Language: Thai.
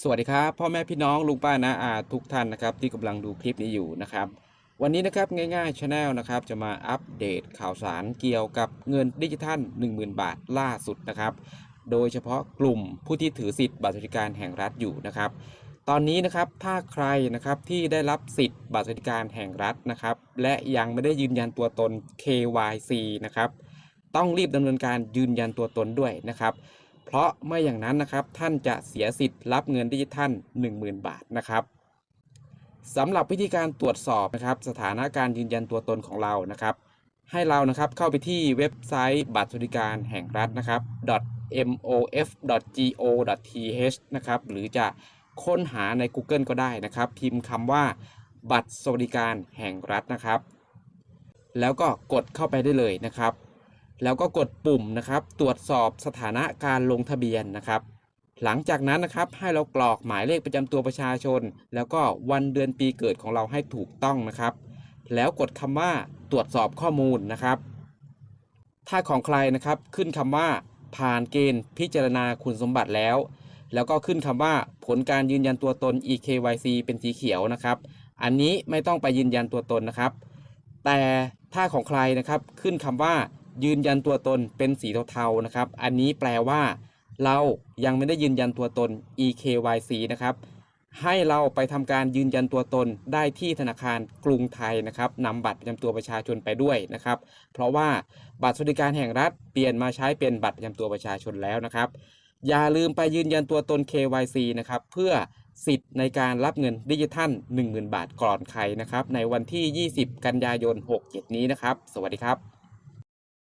สวัสดีครับพ่อแม่พี่น้องลุงป้านาอาทุกท่านนะครับที่กำลังดูคลิปนี้อยู่นะครับวันนี้นะครับง่ายๆชาแนลนะครับจะมาอัปเดตข่าวสารเกี่ยวกับเงินดิจิทัล 10,000 บาทล่าสุดนะครับ โดยเฉพาะกลุ่มผู้ที่ถือสิทธิ์บัตรสวัสดิการแห่งรัฐอยู่นะครับ ตอนนี้นะครับถ้าใครนะครับที่ได้รับสิทธิ์บัตรสวัสดิการแห่งรัฐนะครับและยังไม่ได้ยืนยันตัวตน KYC นะครับต้องรีบดำเนินการยืนยันตัวตนด้วยนะครับ เพราะไม่อย่างนั้นนะครับท่านจะเสียสิทธิ์รับเงินดิจิทัล 10,000 บาทนะครับสำหรับวิธีการตรวจสอบนะครับ สถานะการยืนยันตัวตนของเรานะครับ ให้เรานะครับเข้าไปที่เว็บไซต์บัตรสวัสดิการแห่งรัฐนะครับ .mof.go.th นะครับหรือจะค้นหาใน Google ก็ได้นะครับ พิมพ์คำว่าบัตรสวัสดิการแห่งรัฐนะครับ แล้วก็กดเข้าไปได้เลยนะครับ แล้วก็กดปุ่มนะครับ ตรวจสอบสถานะการลงทะเบียนนะครับ หลังจากนั้นนะครับให้เรากรอกหมายเลขประจำตัวประชาชน แล้วก็วันเดือนปีเกิดของเราให้ถูกต้องนะครับ แล้วกดคำว่าตรวจสอบข้อมูลนะครับ ถ้าของใครนะครับขึ้นคำว่า ผ่านเกณฑ์พิจารณาคุณสมบัติแล้ว แล้วก็ขึ้นคำว่าผลการยืนยันตัวตน eKYC เป็นสีเขียวนะครับ อันนี้ไม่ต้องไปยืนยันตัวตนนะครับ แต่ถ้าของใครนะครับขึ้นคำว่า ยืนยันตัวตนเป็นสีเทาๆนะครับ อันนี้แปลว่า เรายังไม่ได้ยืนยันตัวตน eKYC นะครับ ให้เราไปทำการยืนยันตัวตนได้ที่ธนาคารกรุงไทยนะครับนำบัตรประจำตัวประชาชนไปด้วยนะครับ เพราะว่าบัตรสวัสดิการแห่งรัฐเปลี่ยนมาใช้เป็นบัตรประจำตัวประชาชนแล้วนะครับ อย่าลืมไปยืนยันตัวตน KYC นะครับเพื่อสิทธิ์ในการรับเงินดิจิทัล 10,000 บาทก่อนใครนะครับ ในวันที่ 20 กันยายน 67 นี้นะครับ สวัสดีครับ